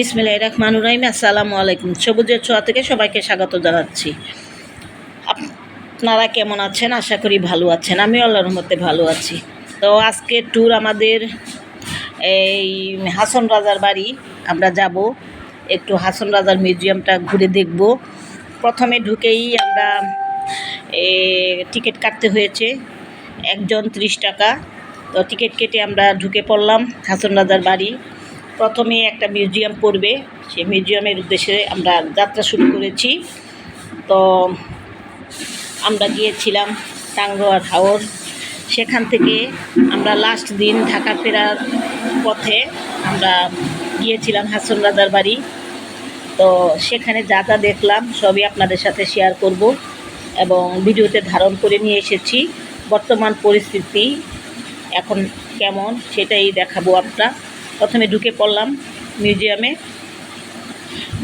বিসমিল্লাহ রহমানুর রহিম, আসসালামু আলাইকুম। সবুজের ছোঁয়া থেকে সবাইকে স্বাগত জানাচ্ছি। আপনারা কেমন আছেন? আশা করি ভালো আছেন। আমি আল্লাহর মতে ভালো আছি। তো আজকে ট্যুর আমাদের এই হাসন রাজার বাড়ি। আমরা যাব, একটু হাসন রাজার মিউজিয়ামটা ঘুরে দেখব। প্রথমে ঢুকেই আমরা টিকিট কাটতে হয়েছে একজন ত্রিশ টাকা। তো টিকিট কেটে আমরা ঢুকে পড়লাম হাসন রাজার বাড়ি। প্রথমে একটা মিউজিয়াম পড়বে। সেই মিউজিয়ামের উদ্দেশ্যে আমরা যাত্রা শুরু করেছি। তো আমরা গিয়েছিলাম টাঙ্গোয়ার হাওর। সেখান থেকে আমরা লাস্ট দিন ঢাকা ফেরার পথে আমরা গিয়েছিলাম হাসন রাজার বাড়ি। তো সেখানে যা যা দেখলাম সবই আপনাদের সাথে শেয়ার করব এবং ভিডিওতে ধারণ করে নিয়ে এসেছি। বর্তমান পরিস্থিতি এখন কেমন সেটাই দেখাবো আমরা প্রথমে ঢুকে পড়লাম মিউজিয়ামে।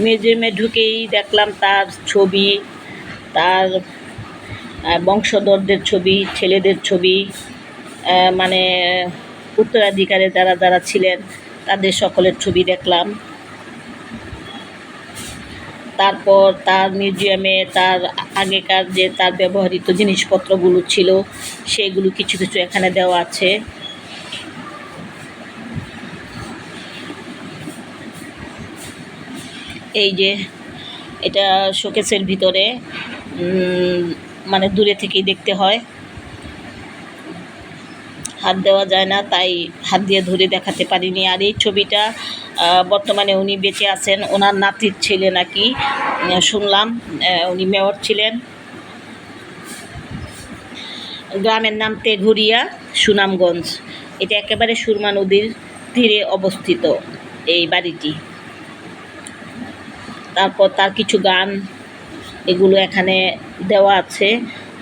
মিউজিয়ামে ঢুকেই দেখলাম তার ছবি, তার বংশধরদের ছবি, ছেলেদের ছবি মানে উত্তরাধিকারে যারা যারা ছিলেন, তাদের সকলের ছবি দেখলাম। তারপর তার মিউজিয়ামে তার আগেকার যে তার ব্যবহৃত জিনিসপত্রগুলো ছিল, সেগুলো কিছু কিছু এখানে দেওয়া আছে। এই যে এটা শোকেসের ভিতরে মানে দূরে থেকেই দেখতে হয়। হাত দেওয়া যায় না, তাই হাত দিয়ে ধরে দেখাতে পারিনি। আর এই ছবিটা বর্তমানে উনি বেঁচে আছেন। ওনার নাতির ছেলে নাকি শুনলাম উনি মেয়র ছিলেন। গ্রামের নাম তেঘুরিয়া, সুনামগঞ্জ। এটা একেবারে সুরমা নদীর তীরে অবস্থিত এই বাড়িটি। তারপর তার কিছু গান এগুলো এখানে দেওয়া আছে।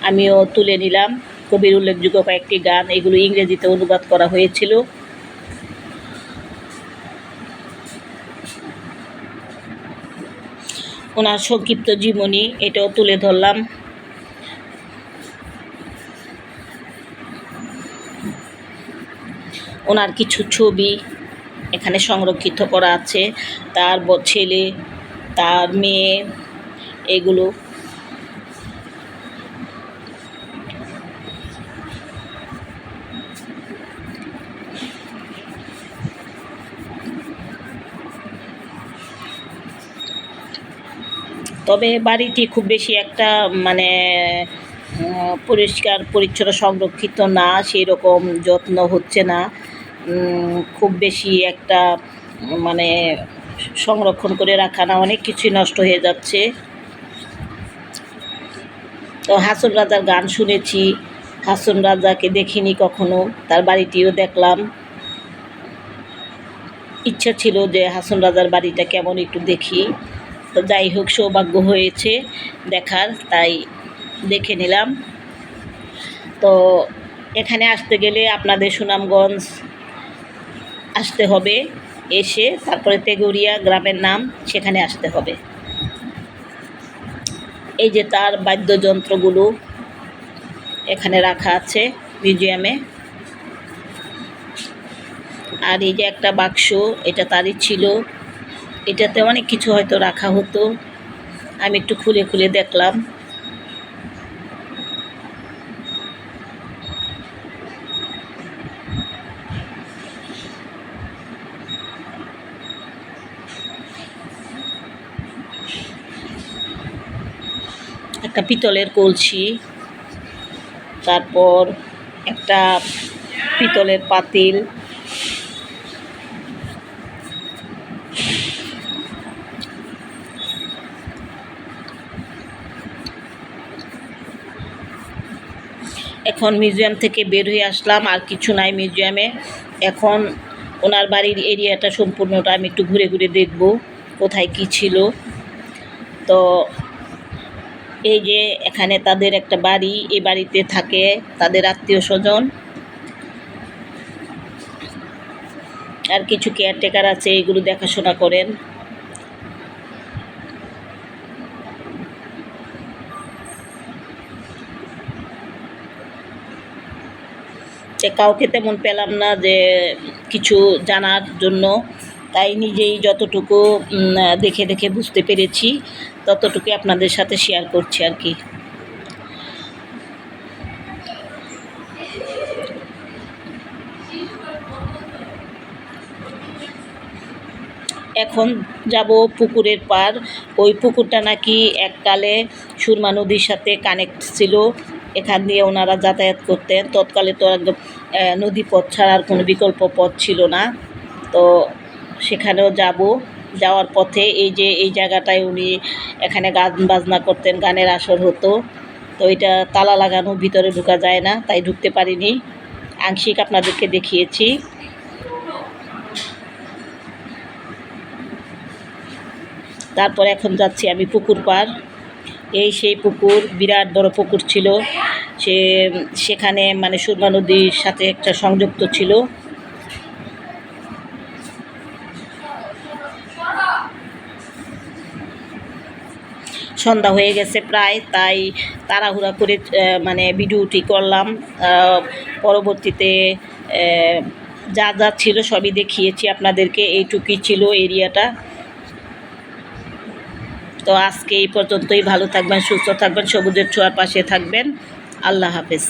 আমিও তুলে নিলাম। কবির উল্লেখযোগ্য কয়েকটি গান, এগুলো ইংরেজিতে অনুবাদ করা হয়েছিল। ওনার সংক্ষিপ্ত জীবনী, এটাও তুলে ধরলাম। ওনার কিছু ছবি এখানে সংরক্ষিত করা আছে। তার ছেলে তার মেয়ে, এগুলো। তবে বাড়িটি খুব বেশি একটা মানে পরিষ্কার, পরিচ্ছন্ন, সংরক্ষিত না সেই রকম যত্ন হচ্ছে না। খুব বেশি একটা মানে সংরক্ষণ করে রাখা না, অনেক কিছুই নষ্ট হয়ে যাচ্ছে। তো হাসন রাজার গান শুনেছি। হাসন রাজাকে দেখিনি কখনো, তার বাড়িটিও দেখলাম। ইচ্ছা ছিল যে হাসন রাজার বাড়িটা কেমন একটু দেখি। তো যাই হোক, সৌভাগ্য হয়েছে দেখার, তাই দেখে নিলাম। তো এখানে আসতে গেলে আপনাদের সুনামগঞ্জ আসতে হবে। এসে তারপরে তেগুরিয়া গ্রামের নাম সেখানে আসতে হবে। এই যে তার বাদ্যযন্ত্রগুলো এখানে রাখা আছে মিউজিয়ামে। আর এই যে একটা বাক্স, এটা তারই ছিল। এটাতে অনেক কিছু হয়তো রাখা হতো। আমি একটু খুলে খুলে দেখলাম। একটা পিতলের কলসি, তারপর একটা পিতলের পাতিল। এখন মিউজিয়াম থেকে বের হয়ে আসলাম, আর কিছু নাই মিউজিয়ামে। এখন ওনার বাড়ির এরিয়াটা সম্পূর্ণটা আমি একটু ঘুরে ঘুরে দেখব, কোথায় কি ছিল। তো এই যে এখানে তাদের একটা বাড়ি এই বাড়িতে থাকে তাদের আত্মীয় স্বজন। আর কিছু কেয়ারটেকার আছে, এগুলো দেখাশোনা করেন। কাউকে তেমন পেলাম না যে কিছু জানার জন্য। তাই নিজেই যতটুকু দেখে দেখে বুঝতে পেরেছি ততটুকু আপনাদের সাথে শেয়ার করছি আর কি। এখন যাব পুকুরের পার ওই পুকুরটা নাকি এককালে সুরমা নদীর সাথে কানেক্ট ছিল। এখান দিয়ে ওনারা যাতায়াত করতেন। তৎকালে তো একদম নদী পথ ছাড়ার কোনো বিকল্প পথ ছিল না। তো সেখানেও যাব। যাওয়ার পথে এই যে এই জায়গাটায় উনি এখানে গান বাজনা করতেন, গানের আসর হতো। তো এটা তালা লাগানো, ভিতরে ঢুকা যায় না, তাই ঢুকতে পারিনি। আংশিক আপনাদেরকে দেখিয়েছি। তারপর এখন যাচ্ছি আমি পুকুর পার এই সেই পুকুর, বিরাট বড় পুকুর ছিল। সে, সেখানে মানে সুরমা নদীর সাথে একটা সংযুক্ত ছিল। সন্ধ্যা হয়ে গেছে প্রায়, তাই তাড়াহুড়া করে মানে ভিডিওটি করলাম। পরবর্তীতে যা যা ছিল সবই দেখিয়েছি আপনাদেরকে, এইটুকুই ছিল এরিয়াটা তো আজকে এই পর্যন্তই, ভালো থাকবেন, সুস্থ থাকবেন, সবুজের ছোঁয়ার পাশে থাকবেন। আল্লাহ হাফেজ।